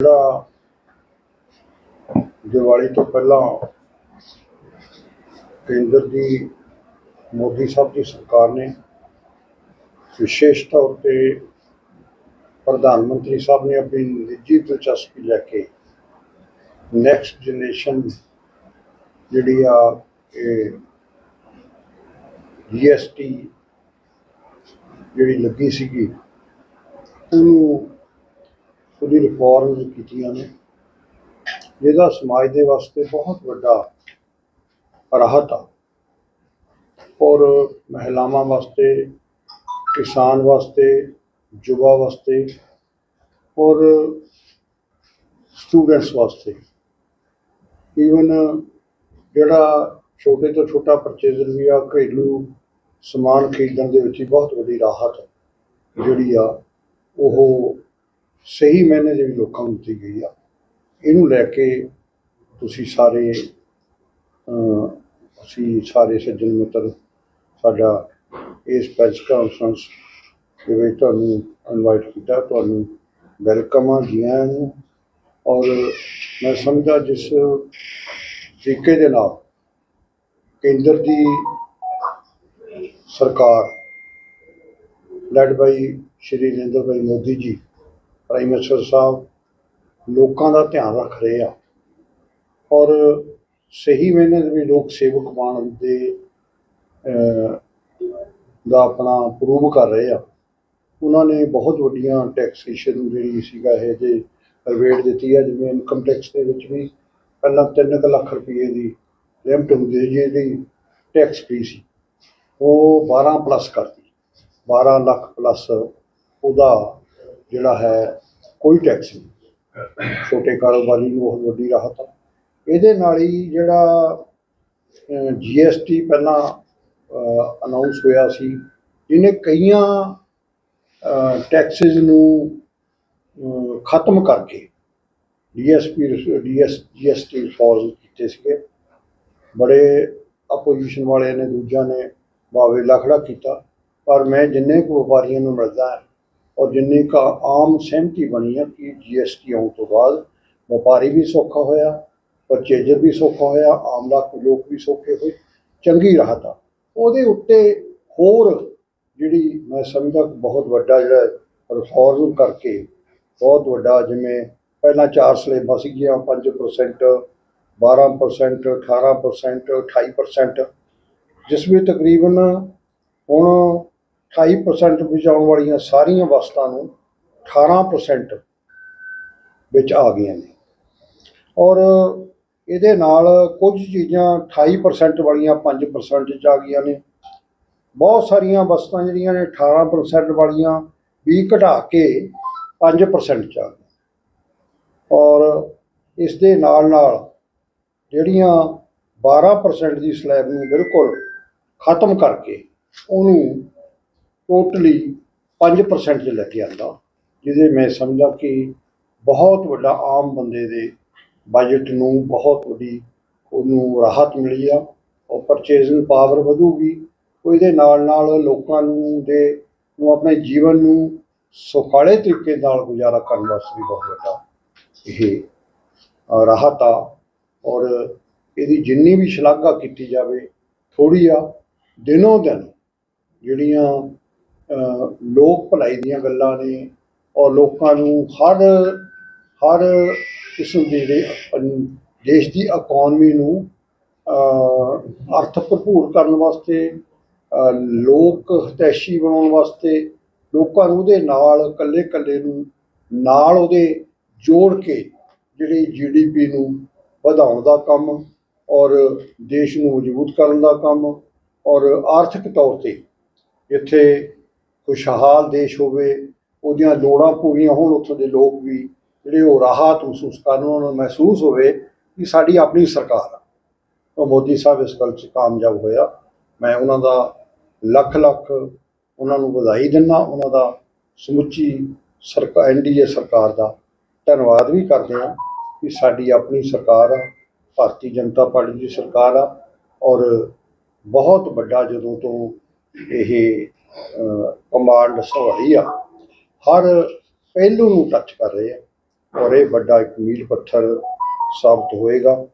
ਜਿਹੜਾ ਦੀਵਾਲੀ ਤੋਂ ਪਹਿਲਾਂ ਕੇਂਦਰ ਦੀ, ਮੋਦੀ ਸਾਹਿਬ ਦੀ ਸਰਕਾਰ ਨੇ ਵਿਸ਼ੇਸ਼ ਤੌਰ ਤੇ ਪ੍ਰਧਾਨ ਮੰਤਰੀ ਸਾਹਿਬ ਨੇ ਆਪਣੀ ਨਿੱਜੀ ਦਿਲਚਸਪੀ ਲੈ ਕੇ ਨੈਕਸਟ ਜਨਰੇਸ਼ਨ ਜਿਹੜੀ ਆ ਇਹ ਜੀਐਸਟੀ ਜਿਹੜੀ ਲੱਗੀ ਸੀਗੀ, ਉਹਨੂੰ ਉਹਦੀ ਰਿਫਾਰਮਸ ਕੀਤੀਆਂ ਨੇ। ਜਿਹਦਾ ਸਮਾਜ ਦੇ ਵਾਸਤੇ ਬਹੁਤ ਵੱਡਾ ਰਾਹਤ ਆ। ਔਰ ਮਹਿਲਾਵਾਂ ਵਾਸਤੇ, ਕਿਸਾਨ ਵਾਸਤੇ, ਯੁਵਾ ਵਾਸਤੇ ਔਰ ਸਟੂਡੈਂਟਸ ਵਾਸਤੇ। ਈਵਨ ਜਿਹੜਾ ਛੋਟੇ ਤੋਂ ਛੋਟਾ ਪਰਚੇਜ਼ਰ ਵੀ ਆ, ਘਰੇਲੂ ਸਮਾਨ ਖਰੀਦਣ ਦੇ ਵਿੱਚ ਬਹੁਤ ਵੱਡੀ ਰਾਹਤ ਜਿਹੜੀ ਆ, ਉਹ ਸਹੀ ਮੈਨੇ ਦੇ ਵੀ ਲੋਕਾਂ ਨੂੰ ਦਿੱਤੀ ਗਈ ਆ। ਇਹਨੂੰ ਲੈ ਕੇ ਤੁਸੀਂ ਸਾਰੇ ਅਸੀਂ ਸਾਰੇ ਸੱਜਣ ਮਿੱਤਰ, ਸਾਡਾ ਇਸ ਪ੍ਰੈਸ ਕਾਨਫਰੰਸ ਦੇ ਵਿੱਚ ਤੁਹਾਨੂੰ ਇਨਵਾਈਟ ਕੀਤਾ, ਤੁਹਾਨੂੰ ਵੈਲਕਮ ਆ ਜੀਆਂ ਨੂੰ। ਔਰ ਮੈਂ ਸਮਝਦਾ ਜਿਸ ਤਰੀਕੇ ਦੇ ਨਾਲ ਕੇਂਦਰ ਦੀ ਸਰਕਾਰ led by Shri Narendra Bhai Modi ji prime minister ਸਾਹਿਬ ਲੋਕਾਂ ਦਾ ਧਿਆਨ ਰੱਖ ਰਹੇ ਆ। ਔਰ ਸਹੀ ਮੈਨੇ ਵੀ ਲੋਕ ਸੇਵਕ ਬਣ ਦੇ ਦਾ ਆਪਣਾ ਪ੍ਰੂਵ ਕਰ ਰਹੇ ਆ। ਉਹਨਾਂ ਨੇ ਬਹੁਤ ਵੱਡੀਆਂ ਟੈਕਸੇਸ਼ਨ ਜਿਹੜੀ ਸੀਗਾ ਇਹ ਜੇ ਰਿਬੇਟ ਦਿੱਤੀ ਹੈ ਜਿਵੇਂ ਇਨਕਮ ਟੈਕਸ ਦੇ ਵਿੱਚ ਵੀ ਪਹਿਲਾਂ 3 ਲੱਖ ਰੁਪਏ ਦੀ ਲਿਮਟ ਹੁੰਦੀ ਸੀ ਜਿਹਦੀ ਟੈਕਸ ਫ੍ਰੀ ਸੀ। ਉਹ 12 ਪਲੱਸ ਕਰਤੀ। 12 ਲੱਖ ਪਲੱਸ ਉਹਦਾ ਜਿਹੜਾ ਹੈ, ਕੋਈ ਟੈਕਸ ਨਹੀਂ। ਛੋਟੇ ਕਾਰੋਬਾਰੀ ਨੂੰ ਬਹੁਤ ਵੱਡੀ ਰਾਹਤ ਆ ਇਹਦੇ ਨਾਲ ਹੀ ਜਿਹੜਾ ਜੀਐਸਟੀ ਪਹਿਲਾਂ ਅਨਾਉਂਸ ਹੋਇਆ ਸੀ, ਜਿਹਨੇ ਕਈਆਂ ਟੈਕਸਿਸ ਨੂੰ ਖਤਮ ਕਰਕੇ ਡੀਐਸਪੀ ਡੀਐਸ ਜੀਐਸਟੀ ਰਿਫਾਰਮ ਕੀਤੇ ਸੀਗੇ। ਬੜੇ ਆਪੋਜੀਸ਼ਨ ਵਾਲਿਆਂ ਨੇ, ਦੂਜਿਆਂ ਨੇ ਬਾਵੇ ਲਖੜਾ ਕੀਤਾ। ਪਰ ਮੈਂ ਜਿੰਨੇ ਕੁ ਵਪਾਰੀਆਂ ਨੂੰ ਮਿਲਦਾ ਔਰ ਜਿੰਨੀ ਕੁ ਆਮ ਸਹਿਮਤੀ ਬਣੀ ਹੈ ਕਿ ਜੀਐਸਟੀ ਆਉਣ ਤੋਂ ਬਾਅਦ ਵਪਾਰੀ ਵੀ ਸੌਖਾ ਹੋਇਆ ਪਰਚੇਜਰ ਵੀ ਸੌਖਾ ਹੋਇਆ, ਆਮ ਲੱਖ ਲੋਕ ਵੀ ਸੌਖੇ ਹੋਏ, ਚੰਗੀ ਰਾਹਤ ਆ। ਉਹਦੇ ਉੱਤੇ ਹੋਰ ਜਿਹੜੀ ਮੈਂ ਸਮਝਦਾ ਬਹੁਤ ਵੱਡਾ ਜਿਹੜਾ ਰਿਫਾਰਮ ਕਰਕੇ ਬਹੁਤ ਵੱਡਾ ਜਿਵੇਂ ਪਹਿਲਾਂ ਚਾਰ ਸਲੇਬਾਂ ਸੀਗੀਆਂ 5% 12% 18% 28% ਜਿਸ ਵਿੱਚ ਤਕਰੀਬਨ ਹੁਣ 28% ਵਿੱਚ ਵਾਲੀਆਂ ਸਾਰੀਆਂ ਵਸਤਾਂ ਨੂੰ 18% ਵਿੱਚ ਆ ਗਈਆਂ ਨੇ। ਔਰ ਇਹਦੇ ਨਾਲ ਕੁਝ ਚੀਜ਼ਾਂ 28% ਵਾਲੀਆਂ 5% ਚ ਆ ਗਈਆਂ ਨੇ। ਬਹੁਤ ਸਾਰੀਆਂ ਵਸਤਾਂ ਜਿਹੜੀਆਂ ਨੇ 18% ਵਾਲੀਆਂ ਵੀ ਘਟਾ ਕੇ 5% ਚ ਆ ਗਈਆਂ। ਔਰ ਇਸ ਦੇ ਨਾਲ ਨਾਲ ਜਿਹੜੀਆਂ 12% ਦੀ ਸਲੈਬ ਨੂੰ ਬਿਲਕੁਲ ਖਤਮ ਕਰਕੇ ਉਹਨੂੰ ਟੋਟਲੀ 5% 'ਚ ਲੈ ਕੇ ਆਂਦਾ, ਜਿਹਦੇ ਮੈਂ ਸਮਝਾ ਕਿ ਬਹੁਤ ਵੱਡਾ ਆਮ ਬੰਦੇ ਦੇ ਬਜਟ ਨੂੰ ਬਹੁਤ ਵੱਡੀ ਉਹਨੂੰ ਰਾਹਤ ਮਿਲੀ ਆ, ਉਹ ਪਰਚੇਸਿੰਗ ਪਾਵਰ ਵਧੂਗੀ, ਉਹਦੇ ਨਾਲ ਨਾਲ ਲੋਕਾਂ ਨੂੰ ਦੇ ਨੂੰ ਆਪਣੇ ਜੀਵਨ ਨੂੰ ਸੁਖਾਲੇ ਤਰੀਕੇ ਨਾਲ ਗੁਜ਼ਾਰਾ ਕਰਨ ਵਾਸਤੇ ਵੀ ਬਹੁਤ ਵੱਡਾ ਇਹ ਰਾਹਤ ਆ। ਔਰ ਇਹਦੀ ਜਿੰਨੀ ਵੀ ਸ਼ਲਾਘਾ ਕੀਤੀ ਜਾਵੇ ਥੋੜੀ ਆ, ਦਿਨੋਂ ਦਿਨ ਜਿਹੜੀਆਂ ਲੋਕ ਭਲਾਈ ਦੀਆਂ ਗੱਲਾਂ ਨੇ ਔਰ ਲੋਕਾਂ ਨੂੰ ਹਰ ਹਰ ਕਿਸਮ ਦੇ ਜਿਹੜੀ ਦੇਸ਼ ਦੀ ਇਕਨੋਮੀ ਨੂੰ ਅਰਥ ਭਰਪੂਰ ਕਰਨ ਵਾਸਤੇ ਲੋਕ ਹਿਤੈਸ਼ੀ ਬਣਾਉਣ ਵਾਸਤੇ, ਲੋਕਾਂ ਨੂੰ ਉਹਦੇ ਨਾਲ ਇਕੱਲੇ ਇਕੱਲੇ ਨੂੰ ਨਾਲ ਉਹਦੇ ਜੋੜ ਕੇ ਜਿਹੜੀ ਜੀਡੀਪੀ ਨੂੰ ਵਧਾਉਣ ਦਾ ਕੰਮ ਔਰ ਦੇਸ਼ ਨੂੰ ਮਜ਼ਬੂਤ ਕਰਨ ਦਾ ਕੰਮ ਔਰ ਆਰਥਿਕ ਤੌਰ ਤੇ ਜਿੱਥੇ ਖੁਸ਼ਹਾਲ ਦੇਸ਼ ਹੋਵੇ, ਉਹਦੀਆਂ ਲੋੜਾਂ ਪੂਰੀਆਂ ਹੋਣ, ਉੱਥੋਂ ਦੇ ਲੋਕ ਵੀ ਜਿਹੜੇ ਉਹ ਰਾਹਤ ਮਹਿਸੂਸ ਕਰਨ, ਉਹਨਾਂ ਨੂੰ ਮਹਿਸੂਸ ਹੋਵੇ ਕਿ ਸਾਡੀ ਆਪਣੀ ਸਰਕਾਰ ਆ। ਉਹ ਮੋਦੀ ਸਾਹਿਬ ਇਸ ਗੱਲ 'ਚ ਕਾਮਯਾਬ ਹੋਇਆ। ਮੈਂ ਉਹਨਾਂ ਦਾ ਲੱਖ ਲੱਖ ਉਹਨਾਂ ਨੂੰ ਵਧਾਈ ਦਿੰਦਾ ਉਹਨਾਂ ਦਾ ਸਮੁੱਚੀ ਸਰਕਾਰ ਐਨਡੀਏ ਸਰਕਾਰ ਦਾ ਧੰਨਵਾਦ ਵੀ ਕਰਦੇ ਹਾਂ ਕਿ ਸਾਡੀ ਆਪਣੀ ਸਰਕਾਰ ਆ, ਭਾਰਤੀ ਜਨਤਾ ਪਾਰਟੀ ਦੀ ਸਰਕਾਰ ਆ ਔਰ ਬਹੁਤ ਵੱਡਾ ਜਦੋਂ ਤੋਂ ਇਹ ਕਮਾਂਡ ਸਵਾਰੀ ਆ। ਹਰ ਪਹਿਲੂ ਨੂੰ ਟੱਚ ਕਰ ਰਹੇ ਆ। ਔਰ ਇਹ ਵੱਡਾ ਇੱਕ ਮੀਲ ਪੱਥਰ ਸਾਬਤ ਹੋਏਗਾ।